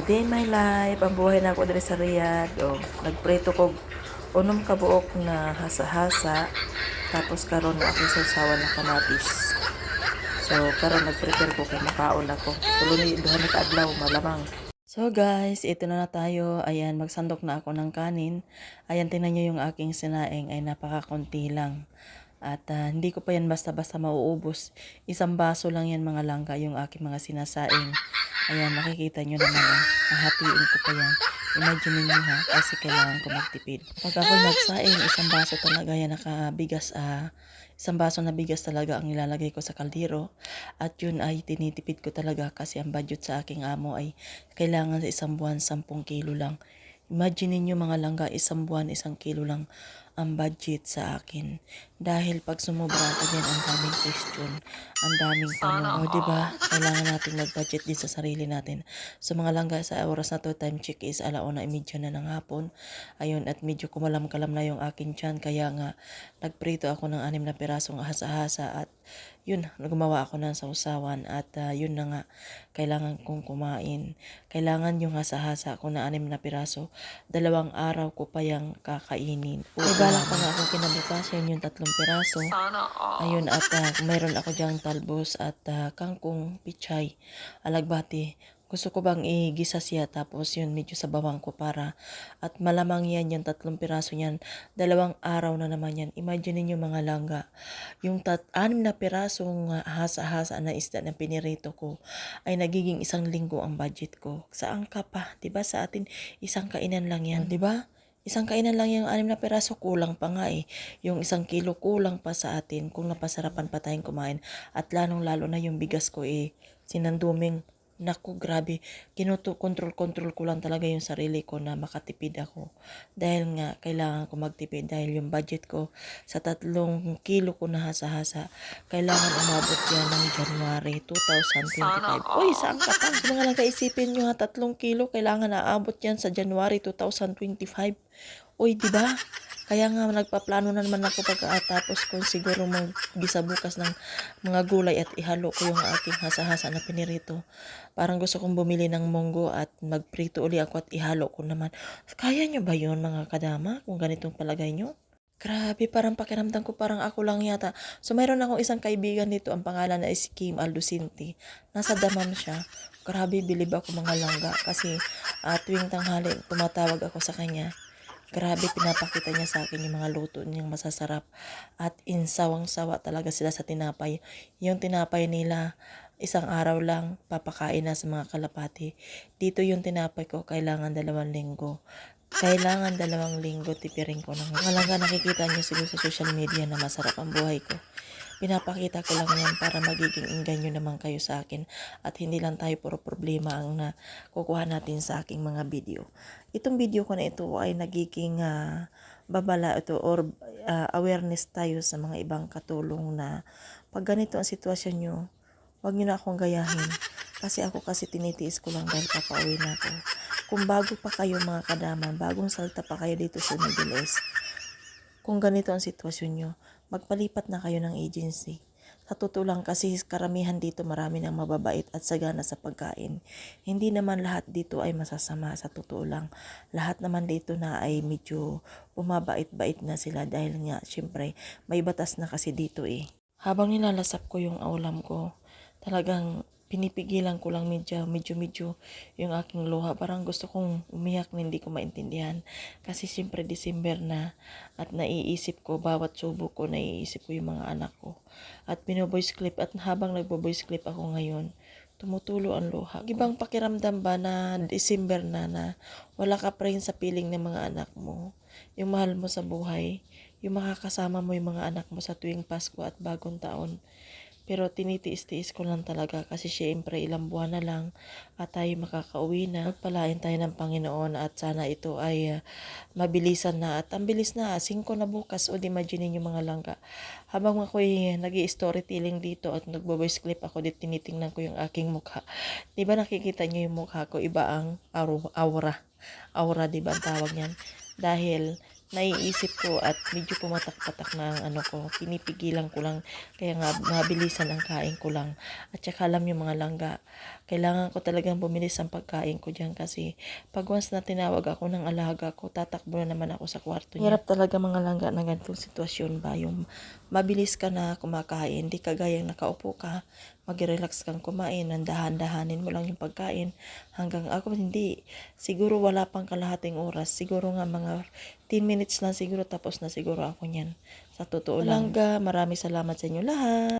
A day in my life, ang buhay na ako diri sa Riyadh. O, nagpreto ko unom ka buok na hasa-hasa. Tapos karon na ako sa usawa na kanatis. So, karon nag-prepare ko kay makaon ako. Tulo ni duha na kaadlaw malamang. So guys, ito na na tayo. Ayan, magsandok na ako ng kanin. Ayan, tingnan nyo yung aking sinaing ay napakakunti lang. At ah, hindi ko pa yan basta-basta mauubos. Isang baso lang yan mga langka yung aking mga sinasaing. Ayan, makikita nyo naman. ah. Hahatiin ko pa yan. Imagine niyo ha, kasi kailangan ko magtipid. Pag ako nagsaing, isang baso talaga yan nakabigas. Ah, isang baso na bigas talaga ang ilalagay ko sa kaldero. At yun ay tinitipid ko talaga kasi ang budget sa aking amo ay kailangan sa isang buwan 10 kilo lang. Imagine niyo mga langga, isang buwan, isang kilo lang ang budget sa akin. Dahil pag sumobra dyan, ang daming question, ang daming tanong. O, di ba? Kailangan natin mag-budget din sa sarili natin. So, mga langga, sa oras na to, time check is alauna, imidyo na ng hapon. Ayun, at medyo kumalam-kalam na yung akin tiyan. Kaya nga, nagprito ako ng anim na pirasong ahasa-ahasa at yun, gumawa ako ng sausawan at ah, yun na nga, kailangan kong kumain. Kailangan yung hasa-hasa ko na anim na piraso, dalawang araw ko pa yung kakainin. May balak pa nga ako kinabukasan yung tatlong piraso. Ayun, at ah, mayroon ako diyang talbos at ah, kangkong pichay, alagbati. Gusto ko bang igisa siya tapos yun medyo sa bawang ko para at malamang yan yung tatlong piraso niyan. Dalawang araw na naman yan. Imagine niyo mga langga. Yung tat anim na pirasong ah, hasa-hasa na isda na pinirito ko ay nagiging isang linggo ang budget ko. Saan ka pa? 'Di ba sa atin isang kainan lang yan, 'di ba? Isang kainan lang yung anim na peraso, kulang pa nga eh. Yung isang kilo kulang pa sa atin kung napasarapan pa tayong kumain. At lalong lalo na yung bigas ko eh, sinanduming Naku, grabe. Kinuto, control-control ko lang talaga yung sarili ko na makatipid ako. Dahil nga, kailangan ko magtipid. Dahil yung budget ko sa tatlong kilo ko na hasa-hasa, kailangan umabot yan ng January 2025. Uy, saan ka pa? So, mga lang kaisipin nyo ha, tatlong kilo, kailangan naabot yan sa January 2025. Uy, di ba? Kaya nga nagpaplano na naman ako pagkatapos ko siguro maggisa bukas ng mga gulay at ihalo ko yung aking hasa-hasa na pinirito. Parang gusto kong bumili ng munggo at magprito uli ako at ihalo ko naman. Kaya nyo ba yun mga kadama kung ganitong palagay nyo? Grabe, parang pakiramdam ko parang ako lang yata. So, mayroon akong isang kaibigan dito, ang pangalan na is Kim Alducinti. Nasa Daman siya. Grabe, bilib ako mga langga kasi ah, tuwing tanghali tumatawag ako sa kanya. Grabe, pinapakita niya sa akin yung mga luto niyang masasarap. At insawang-sawa talaga sila sa tinapay. Yung tinapay nila, isang araw lang, papakain na sa mga kalapati. Dito yung tinapay ko, kailangan dalawang linggo. Kailangan dalawang linggo, tipirin ko ng Malaga nakikita niyo sa social media na masarap ang buhay ko. Pinapakita ko lang yan para magiging inganyo naman kayo sa akin at hindi lang tayo puro problema ang na kukuha natin sa aking mga video. Itong video ko na ito ay nagiging ah, babala ito or ah, awareness tayo sa mga ibang katulong na pag ganito ang sitwasyon nyo, huwag nyo na akong gayahin. Kasi ako kasi tinitiis ko lang dahil papauwi na ako. Kung bago pa kayo mga kadaman, bagong salta pa kayo dito sa Middle East, kung ganito ang sitwasyon nyo, magpalipat na kayo ng agency. Sa totoo lang kasi karamihan dito marami ng mababait at sagana sa pagkain. Hindi naman lahat dito ay masasama sa totoo lang. Lahat naman dito na ay medyo bumabait-bait na sila dahil nga syempre may batas na kasi dito eh. Habang nilalasap ko yung aulam ko, talagang pinipigilan ko lang medyo, medyo, medyo yung aking luha. Parang gusto kong umiyak na hindi ko maintindihan. Kasi siyempre December na at naiisip ko, bawat subo ko, naiisip ko yung mga anak ko. At binovoice clip at habang nagbo-voice clip ako ngayon, tumutulo ang luha. Ibang pakiramdam ba na December na na wala ka pa rin sa piling ng mga anak mo, yung mahal mo sa buhay, yung makakasama mo yung mga anak mo sa tuwing Pasko at bagong taon. Pero tinitiis-tiis ko lang talaga kasi syempre ilang buwan na lang at tayo makakauwi na. Pagpalain tayo ng Panginoon at sana ito ay ah, mabilisan na at ang bilis na, 5 na bukas o imagine yung mga langka. Habang ako'y nag storytelling dito at nagbo-voice clip ako dito tinitingnan ko yung aking mukha. Di ba nakikita niyo yung mukha ko? Iba ang aura. Aura, di ba tawag niyan? Dahil naiisip ko at medyo pumatak-patak na ang ano ko, pinipigilan ko lang, kaya nga mabilisan ang kain ko lang. At saka alam yung mga langga, kailangan ko talagang bumilis ang pagkain ko dyan kasi pag once na tinawag ako ng alaga ko, tatakbo na naman ako sa kwarto niya. Hirap talaga mga langga na ganitong sitwasyon ba, yung mabilis ka na kumakain, hindi kagayang nakaupo ka, mag-relax kang kumain, nandahan-dahanin mo lang yung pagkain hanggang ako hindi, siguro wala pang kalahating oras, siguro nga mga 10 minutes lang siguro tapos na siguro ako niyan. Sa totoo lang, maraming salamat sa inyo lahat.